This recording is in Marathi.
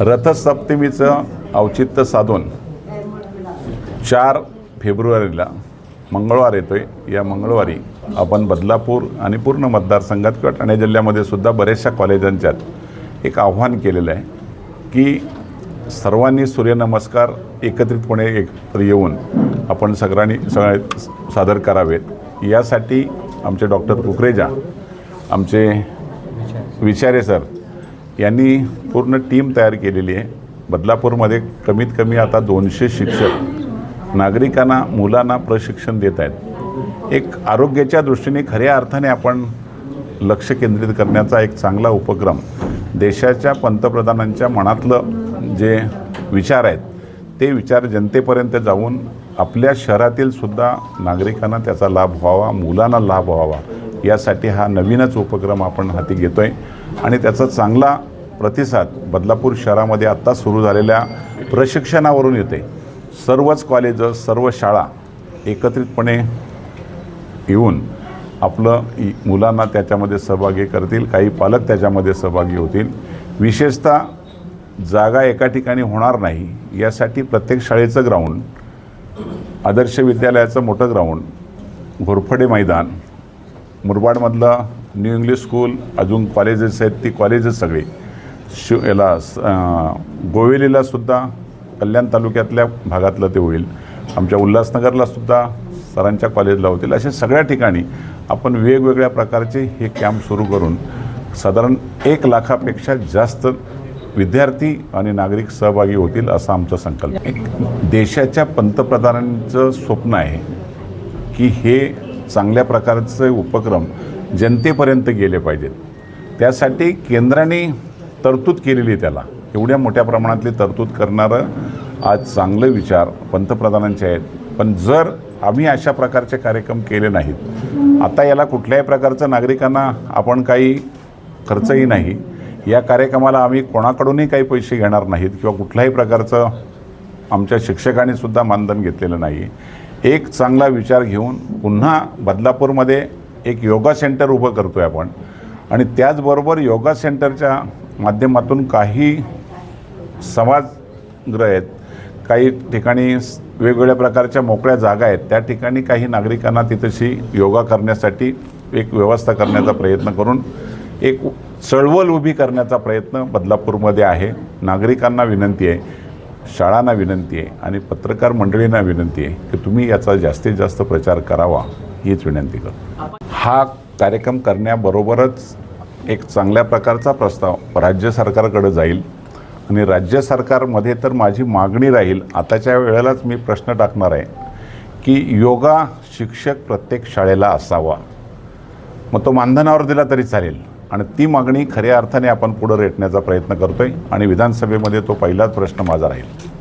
रथसप्तमीचं औचित्य साधून चार फेब्रुवारीला मंगळवार येतो आहे या मंगळवारी आपण बदलापूर आणि पूर्ण मतदारसंघात किंवा ठाणे जिल्ह्यामध्ये सुद्धा बऱ्याचशा कॉलेजांच्यात एक आव्हान केलेलं आहे की सर्वांनी सूर्यनमस्कार एकत्रितपणे एकत्र येऊन आपण सगळ्यांनी सगळ्या सादर करावेत. यासाठी आमचे डॉक्टर कुकरेजा आमचे विचारे सर यांनी पूर्ण टीम तयार केलेली आहे. बदलापूरमध्ये कमीत कमी आता दोनशे शिक्षक नागरिकांना मुलांना प्रशिक्षण देत आहेत. एक आरोग्याच्या दृष्टीने खऱ्या अर्थाने आपण लक्ष केंद्रित करण्याचा एक चांगला उपक्रम देशाच्या पंतप्रधानांच्या मनातलं जे विचार आहेत ते विचार जनतेपर्यंत जाऊन आपल्या शहरातील सुद्धा नागरिकांना त्याचा लाभ व्हावा मुलांना लाभ व्हावा यासाठी हा नवीनच उपक्रम आपण हाती घेतो आहे आणि त्याचा चांगला प्रतिसाद बदलापूर शहरामध्ये आत्ता सुरू झालेल्या प्रशिक्षणावरून येते. सर्वच कॉलेज सर्व शाळा एकत्रितपणे येऊन आपलं इ- मुलांना त्याच्यामध्ये सहभागी करतील काही पालक त्याच्यामध्ये सहभागी होतील. विशेषतः जागा एका ठिकाणी होणार नाही यासाठी प्रत्येक शाळेचं ग्राउंड आदर्श विद्यालयाचं मोठं ग्राउंड घोरफडे मैदान मुरबाडमधलं न्यू इंग्लिश स्कूल अजून कॉलेजेस आहेत ती कॉलेजेस सगळी शिव याला स- गोवेलीला सुद्धा कल्याण तालुक्यातल्या भागातलं ते होईल. आमच्या उल्हासनगरला सुद्धा सरांच्या कॉलेजला होतील. अशा सगळ्या ठिकाणी आपण वेगवेगळ्या प्रकारचे हे कॅम्प सुरू करून साधारण एक लाखापेक्षा जास्त विद्यार्थी आणि नागरिक सहभागी होतील असा आमचा संकल्प देशाच्या पंतप्रधानांचं स्वप्न आहे की हे चांगल्या प्रकारचे उपक्रम जनतेपर्यंत गेले पाहिजेत. त्यासाठी केंद्राने तरतूद केलेली आहे त्याला. एवढ्या मोठ्या प्रमाणातली तरतूद करणारं आज चांगले विचार पंतप्रधानांचे आहेत. पण जर आम्ही अशा प्रकारचे कार्यक्रम केले नाहीत आता याला कुठल्याही प्रकारचं नागरिकांना आपण काही खर्चही नाही. या कार्यक्रमाला आम्ही कोणाकडूनही काही पैसे घेणार नाहीत किंवा कुठल्याही प्रकारचं आमच्या शिक्षकांनी सुद्धा मानधन घेतलेलं नाही. एक चांगला विचार घेऊन पुन्हा बदलापूरमध्ये एक योगा सेंटर उभं करतो आहे आपण. आणि त्याचबरोबर योगा सेंटरच्या माध्यमातून काही समाजगृह आहेत काही ठिकाणी वेगवेगळ्या प्रकारच्या मोकळ्या जागा आहेत त्या ठिकाणी काही नागरिकांना तिथशी योगा करण्यासाठी एक व्यवस्था करण्याचा प्रयत्न करून एक चळवळ उभी करण्याचा प्रयत्न बदलापूरमध्ये आहे. नागरिकांना विनंती आहे शाळांना विनंती आहे आणि पत्रकार मंडळींना विनंती आहे की तुम्ही याचा जास्तीत जास्त प्रचार करावा हीच विनंती करतो. हा कार्यक्रम करण्याबरोबरच एक चांगल्या प्रकारचा प्रस्ताव राज्य सरकारकडे जाईल. आणि राज्य सरकारमध्ये तर माझी मागणी राहील आताच्या वेळेलाच मी प्रश्न टाकणार आहे की योगा शिक्षक प्रत्येक शाळेला असावा. मग तो मानधनावर दिला तरी चालेल. आणि ती मागणी खऱ्या अर्थाने आपण पुढं रेटण्याचा प्रयत्न करतो आहे आणि विधानसभेमध्ये तो पहिलाच प्रश्न माझा राहील.